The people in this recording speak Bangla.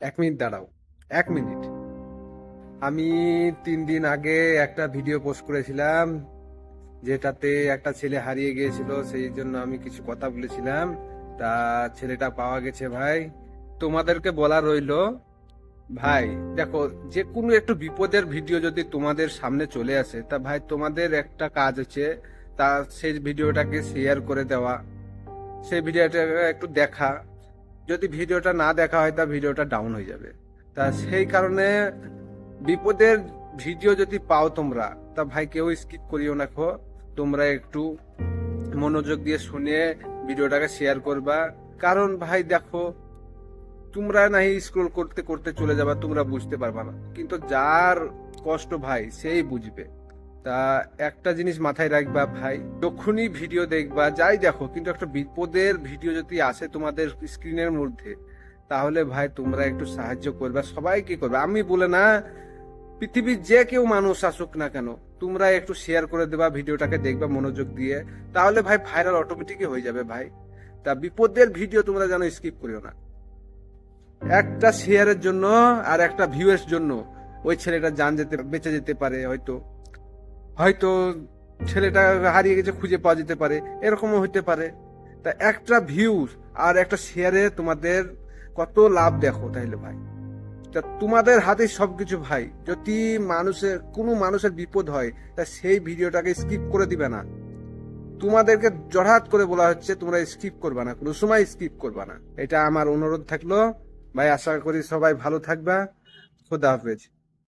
এক মিনিট দাঁড়াও, এক মিনিট। আমি তিন দিন আগে একটা ভিডিও পোস্ট করেছিলাম, যেটাতে একটা ছেলে হারিয়ে গিয়েছিল, সেই জন্য আমি কিছু কথা বলেছিলাম। তা ছেলেটা পাওয়া গেছে ভাই। তোমাদেরকে বলা রইল, ভাই, দেখো, যে কোনো একটু বিপদের ভিডিও যদি তোমাদের সামনে চলে আসে, তা ভাই তোমাদের একটা কাজ হচ্ছে তা সেই ভিডিওটাকে শেয়ার করে দেওয়া। সেই ভিডিওটা একটু দেখা। যদি ভিডিওটা না দেখা হয়, তা ভিডিওটা ডাউন হয়ে যাবে। তা সেই কারণে বিপদের ভিডিও যদি পাও তোমরা, তা ভাই কেউ স্কিপ করিও না খো তোমরা একটু মনোযোগ দিয়ে শুনে ভিডিওটাকে শেয়ার করবা। কারণ ভাই দেখো, তোমরা নাই স্ক্রোল করতে করতে চলে যাবা, তোমরা বুঝতে পারবা না। কিন্তু যার কষ্ট ভাই, সেই বুঝবে। তা একটা জিনিস মাথায় রাখবা ভাই, যখনই ভিডিও দেখবা, যাই দেখো, কিন্তু একটা বিপদের ভিডিও যদি আসে তোমাদের স্ক্রিনের মধ্যে, তাহলে ভাই তোমরা একটু সাহায্য করবা, সবাই কি করবে? আমি বলে না, পৃথিবীর যে কেউ মানুষ আসুক না কেন, তোমরা একটু শেয়ার করে দেবা ভিডিওটাকে দেখবা মনোযোগ দিয়ে, তাহলে ভাই ভাইরাল অটোমেটিকই হয়ে যাবে ভাই। তা বিপদের ভিডিও তোমরা যেন স্কিপ করিও না। একটা শেয়ারের জন্য আর একটা ভিউয়ের জন্য, ওই ছেলেটা জান যেতে, বেঁচে যেতে পারে হয়তো। হয়তো ছেলেটা হারিয়ে গেছে, খুঁজে পাওয়া যেতে পারে, এরকমও হতে পারে। তা একটা ভিউজ আর একটা শেয়ারে তোমাদের কত লাভ দেখো তাইলে ভাই। তা তোমাদের হাতে সবকিছু ভাই, যদি মানুষের, কোনো মানুষের বিপদ হয়, তা সেই ভিডিওটাকে স্কিপ করে দিবে না। তোমাদেরকে জড়হাত করে বলা হচ্ছে, তোমরা স্কিপ করবা না, কোনো সময় স্কিপ করবা না। এটা আমার অনুরোধ থাকল। ভাই, আশা করি সবাই ভালো থাকবা। খোদা হাফেজ।